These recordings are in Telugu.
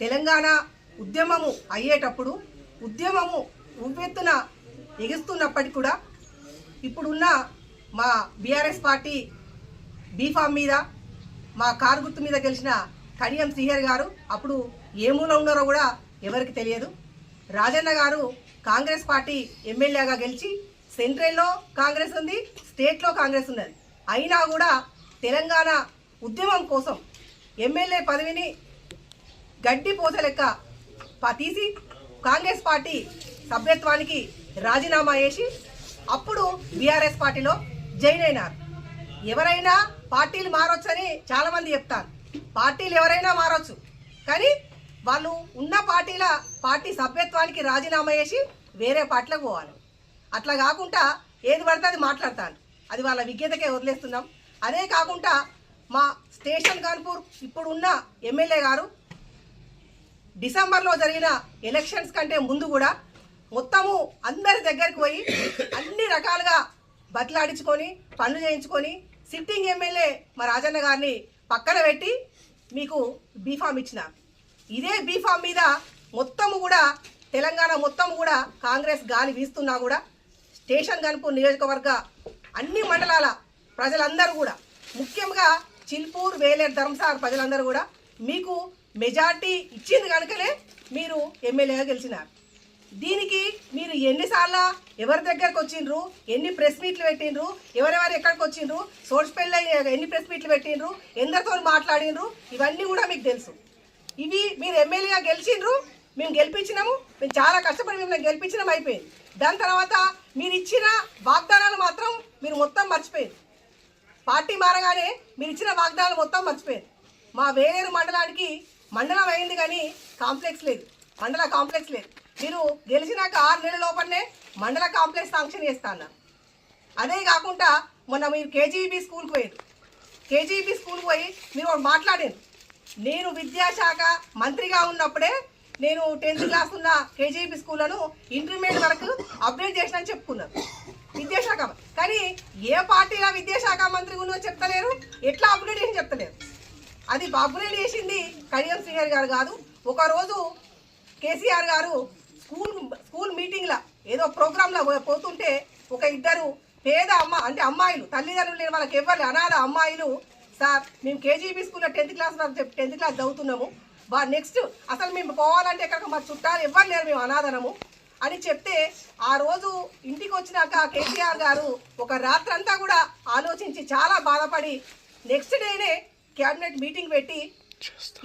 తెలంగాణ ఉద్యమము అయ్యేటప్పుడు ఉద్యమము ఉవ్వెత్తున ఎగుస్తున్నప్పటికీ కూడా ఇప్పుడున్న మా బీఆర్ఎస్ పార్టీ బీఫామ్ మీద మా కారు గుర్తు మీద గెలిచిన కడియం శ్రీహరి గారు అప్పుడు ఏ మూల ఉన్నారో కూడా ఎవరికి తెలియదు. రాజన్న గారు కాంగ్రెస్ పార్టీ ఎమ్మెల్యేగా గెలిచి సెంట్రల్లో కాంగ్రెస్ ఉంది స్టేట్లో కాంగ్రెస్ ఉన్నది. అయినా కూడా తెలంగాణ ఉద్యమం కోసం ఎమ్మెల్యే పదవిని గడ్డి పూజ లెక్క. తీసి కాంగ్రెస్ పార్టీ సభ్యత్వానికి రాజీనామా చేసి అప్పుడు బీఆర్ఎస్ పార్టీలో జాయిన్ అయినారు. ఎవరైనా పార్టీలు మారొచ్చని చాలా మంది చెప్తారు. పార్టీలు ఎవరైనా మారొచ్చు. కానీ వాళ్ళు ఉన్న పార్టీల పార్టీ సభ్యత్వానికి రాజీనామా చేసి వేరే పార్టీలకు పోవాలి. అట్లా కాకుండా ఏది పడితే అది మాట్లాడతాను అది వాళ్ళ విజ్ఞతకే వదిలేస్తున్నాం. అదే కాకుండా మా స్టేషన్ కాన్పూర్ ఇప్పుడున్న ఎమ్మెల్యే గారు డిసెంబర్లో జరిగిన ఎలక్షన్స్ కంటే ముందు కూడా మొత్తము అందరి దగ్గరికి పోయి అన్ని రకాలుగా బతిలాడించుకొని పనులు చేయించుకొని సిట్టింగ్ ఎమ్మెల్యే మా రాజన్న గారిని పక్కన పెట్టి మీకు బీఫామ్ ఇచ్చిన. ఇదే బీఫామ్ మీద మొత్తము కూడా తెలంగాణ మొత్తం కూడా కాంగ్రెస్ గాలి వీస్తున్నా కూడా స్టేషన్ గన్పూర్ నియోజకవర్గ అన్ని మండలాల ప్రజలందరూ కూడా ముఖ్యంగా చిల్పూర్ వేలేరు ధర్మసాగర్ ప్రజలందరూ కూడా మీకు మెజార్టీ ఇచ్చింది కనుకనే మీరు ఎమ్మెల్యేగా గెలిచినారు. దీనికి మీరు ఎన్నిసార్లు ఎవరి దగ్గరకు వచ్చిండ్రు? ఎన్ని ప్రెస్ మీట్లు పెట్టిండ్రు? ఎవరెవరు ఎక్కడికి వచ్చిండ్రు? సోర్స్ ఎన్ని ప్రెస్ మీట్లు పెట్టిండ్రు? ఎందరితో మాట్లాడిండ్రు? ఇవన్నీ కూడా మీకు తెలుసు. ఇవి మీరు ఎమ్మెల్యేగా గెలిచిండ్రు మేము గెలిపించినాము మేము చాలా కష్టపడి మిమ్మల్ని గెలిపించడం అయిపోయింది. దాని తర్వాత మీరు ఇచ్చిన వాగ్దానాలు మాత్రం మీరు మొత్తం మర్చిపోయింది. పార్టీ మారగానే మీరు ఇచ్చిన వాగ్దానాలు మొత్తం మర్చిపోయింది. మా వేరేరు మండలానికి మండలం అయింది కానీ కాంప్లెక్స్ లేదు. మండల కాంప్లెక్స్ లేదు. మీరు గెలిచినాక ఆరు నెలల లోపలనే మండల కాంప్లెక్స్ శాంక్షన్ చేస్తా అన్నారు అదే కాకుండా మొన్న మీరు కేజీబీ స్కూల్కి పోయారు కేజీబీ స్కూల్కి పోయి మీరు ఒకటి మాట్లాడారు నేను విద్యాశాఖ మంత్రిగా ఉన్నప్పుడే నేను టెన్త్ క్లాస్ ఉన్న కేజీబీ స్కూళ్ళను ఇంటర్మీడియట్ వరకు అప్డేట్ చేసిన చెప్పుకున్నారు. విద్యాశాఖ కానీ ఏ పార్టీలో విద్యాశాఖ మంత్రి ఉన్నో చెప్తలేరు? ఎట్లా అప్డేట్ చేసి చెప్తలేరు. అది అప్డేట్ చేసింది. కడియం శ్రీహరి గారు కాదు. ఒకరోజు కేసీఆర్ గారు స్కూల్ స్కూల్ మీటింగ్లో ఏదో ప్రోగ్రాంలో పోతుంటే ఒక ఇద్దరు పేద అమ్మ అంటే అమ్మాయిలు తల్లిదండ్రులు లేని వాళ్ళకి ఎవరు అనాథ అమ్మాయిలు సార్ మేము కేజీబీ స్కూల్లో టెన్త్ క్లాస్ వరకు టెన్త్ క్లాస్ చదువుతున్నాము. బా నెక్స్ట్ అసలు మేము పోవాలంటే ఎక్కడ మా చుట్టాలు ఎవరు లేరు మేము అనాథనము అని చెప్తే ఆ రోజు ఇంటికి వచ్చినాక కేసీఆర్ గారు ఒక రాత్రంతా కూడా ఆలోచించి చాలా బాధపడి నెక్స్ట్ డేనే క్యాబినెట్ మీటింగ్ పెట్టి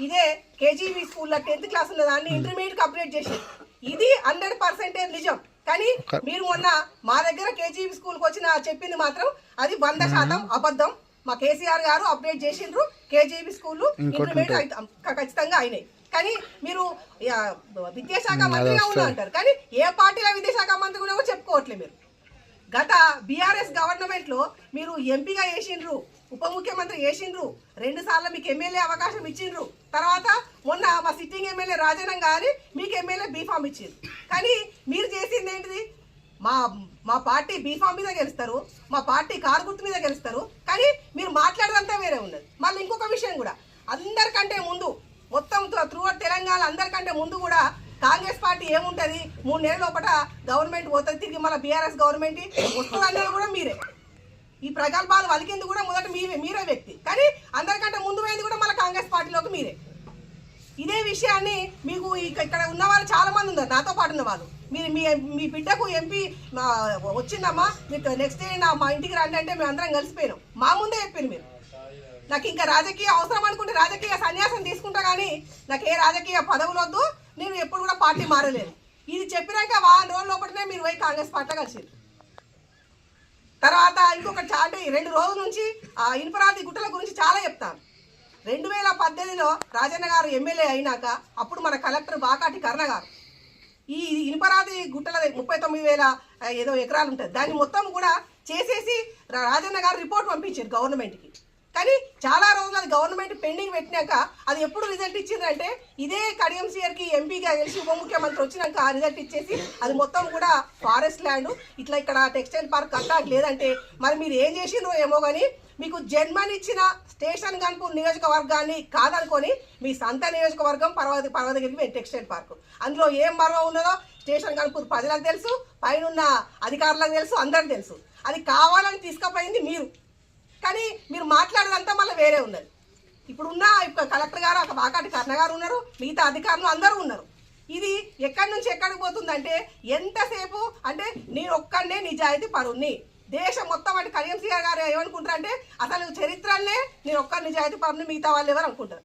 ఇదే కేజీబీ స్కూల్లో టెన్త్ క్లాస్ ఉన్న దాన్ని ఇంటర్మీడియట్ అప్డేట్ చేసింది ఇది హండ్రెడ్ పర్సెంటేజ్ నిజం. కానీ మీరు మొన్న మా దగ్గర కేజీబీ స్కూల్కి వచ్చిన చెప్పింది మాత్రం అది వంద శాతం అబద్ధం. మా కేసీఆర్ గారు అప్డేట్ చేసిండ్రు కేజీబీ స్కూల్ ఇంటర్మీడియట్ ఖచ్చితంగా అయినాయి. కానీ మీరు ఆ, విద్యాశాఖ మంత్రిగా ఉన్నా అంటారు. కానీ ఏ పార్టీలో విద్యాశాఖ మంత్రి కూడా చెప్పుకోవట్లేదు మీరు. గత బీఆర్ఎస్ గవర్నమెంట్లో మీరు ఎంపీగా వేసిండ్రు ఉప ముఖ్యమంత్రి వేసిండ్రు రెండు సార్లు మీకు ఎమ్మెల్యే అవకాశం ఇచ్చిండ్రు. తర్వాత మొన్న మా సిట్టింగ్ ఎమ్మెల్యే రాజనం గారి మీకు ఎమ్మెల్యే బీఫామ్ ఇచ్చిండ్రు. కానీ మీరు చేసింది ఏంటిది? మా మా పార్టీ బీఫామ్ మీద గెలుస్తారు మా పార్టీ కారు గుర్తు మీద గెలుస్తారు కానీ మీరు మాట్లాడదంతా వేరే ఉన్నది. మళ్ళీ ఇంకొక విషయం కూడా అందరికంటే ముందు మొత్తం త్రూ తెలంగాణ అందరికంటే ముందు కూడా కాంగ్రెస్ పార్టీ ఏముంటది? మూడు నెలల లోపల గవర్నమెంట్ పోతుంది తిరిగి మళ్ళీ బీఆర్ఎస్ గవర్నమెంట్ వస్తుంది కూడా మీరే. ఈ ప్రగల్భాలు వలికింది కూడా మొదట మీరే మీరే వ్యక్తి. కానీ అందరికంటే ముందు పోయింది కూడా మళ్ళీ కాంగ్రెస్ పార్టీలోకి మీరే. ఇదే విషయాన్ని మీకు ఇక్కడ ఉన్న వాళ్ళు చాలా మంది ఉన్నారు నాతో పాటు ఉన్న వాళ్ళు. మీరు మీ మీ బిడ్డకు ఎంపీ మా వచ్చిందమ్మా మీరు నెక్స్ట్ డే నా మా ఇంటికి రండి అంటే మేము అందరం కలిసిపోయినాం. మా ముందే చెప్పారు మీరు. నాకు ఇంకా రాజకీయ అవసరం అనుకుంటే రాజకీయ సన్యాసం తీసుకుంటా కానీ నాకు ఏ రాజకీయ పదవులు వద్దు నేను ఎప్పుడు కూడా పార్టీ మారలేదు. ఇది చెప్పినాక వారం రోజుల లోపలనే మీరు పోయి కాంగ్రెస్ పార్టీ కలిసి తర్వాత ఇంకొక చా- అంటే రెండు రోజుల నుంచి ఆ ఇన్ఫరాది గుట్టల గురించి చాలా చెప్తాను రెండు వేల పద్దెనిమిదిలో రాజన్న గారు ఎమ్మెల్యే అయినాక అప్పుడు మన కలెక్టర్ బాకాటి కర్ణ గారు. ఈ ఇనుపరాది గుట్టల ముప్పై తొమ్మిది వేల ఏదో ఎకరాలు ఉంటుంది దాన్ని మొత్తం కూడా చేసేసి రా- రాజన్న గారు రిపోర్ట్ పంపించారు గవర్నమెంట్కి. కానీ చాలా రోజులు అది గవర్నమెంట్ పెండింగ్ పెట్టినాక అది ఎప్పుడు రిజల్ట్ ఇచ్చిందంటే ఇదే కడియం కి ఎంపీగా గెలిచి ఉప ముఖ్యమంత్రి వచ్చినాక ఆ రిజల్ట్ ఇచ్చేసి అది మొత్తం కూడా ఫారెస్ట్ ల్యాండ్ ఇట్లా ఇక్కడ టెక్స్టైల్ పార్క్ అంతా లేదంటే మరి మీరు ఏం చేసిండ్రో ఏమో కానీ మీకు జన్మనిచ్చిన స్టేషన్ గన్పూర్ నియోజకవర్గాన్ని కాదనుకొని మీ సంత నియోజకవర్గం పర్వత పర్వతగిరి టెక్స్టైల్ పార్క్ అందులో ఏం మర్మం ఉన్నదో స్టేషన్ గన్పూర్ ప్రజలకు తెలుసు పైన అధికారులకు తెలుసు అందరికి తెలుసు. అది కావాలని తీసుకుపోయింది మీరు. కానీ మీరు మాట్లాడేదంతా మళ్ళీ వేరే ఉన్నది. ఇప్పుడున్న ఇప్పుడు కలెక్టర్ గారు అక్కడ బాకాటి కర్ణ గారు ఉన్నారు మిగతా అధికారులు అందరూ ఉన్నారు. ఇది ఎక్కడి నుంచి ఎక్కడికి పోతుందంటే ఎంతసేపు అంటే నేను ఒక్కడే నిజాయితీ పరుణ్ణి. దేశం మొత్తం అంటే కడియం గారు ఏమనుకుంటారు అంటే అసలు చరిత్రనే నేను ఒక్క నిజాయితీ పరుణ్ణి మిగతా వాళ్ళు ఎవరు అనుకుంటారు?